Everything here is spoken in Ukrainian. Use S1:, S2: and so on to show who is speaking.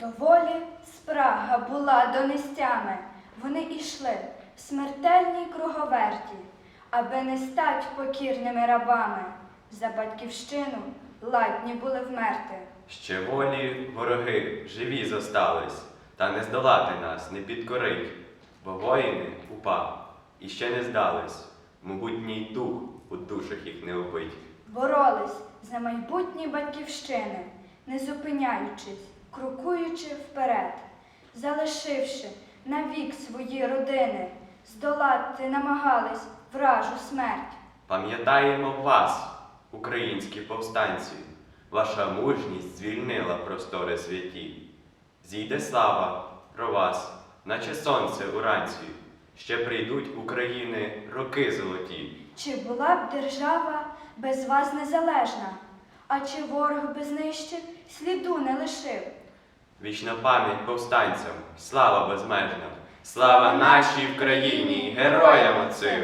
S1: Доволі спрага була донестями. Вони йшли в смертельній круговерті, аби не стать покірними рабами. За батьківщину ладні були вмерти.
S2: Ще волі вороги живі зостались, та не здолати нас, не підкорить, бо воїни упав і ще не здались, могутній дух у душах їх не убить.
S1: Боролись за майбутні батьківщини, не зупиняючись, крокуючи вперед, залишивши навік свої родини, здолати намагались вражу смерть.
S2: Пам'ятаємо вас, українські повстанці, ваша мужність звільнила простори святі. Зійде слава про вас, наче сонце уранці, ще прийдуть України роки золоті.
S1: Чи була б держава без вас незалежна? А чи ворог би знищив, сліду не лишив?
S2: Вічна пам'ять повстанцям, слава безмежна, слава нашій Україні, героям отцим!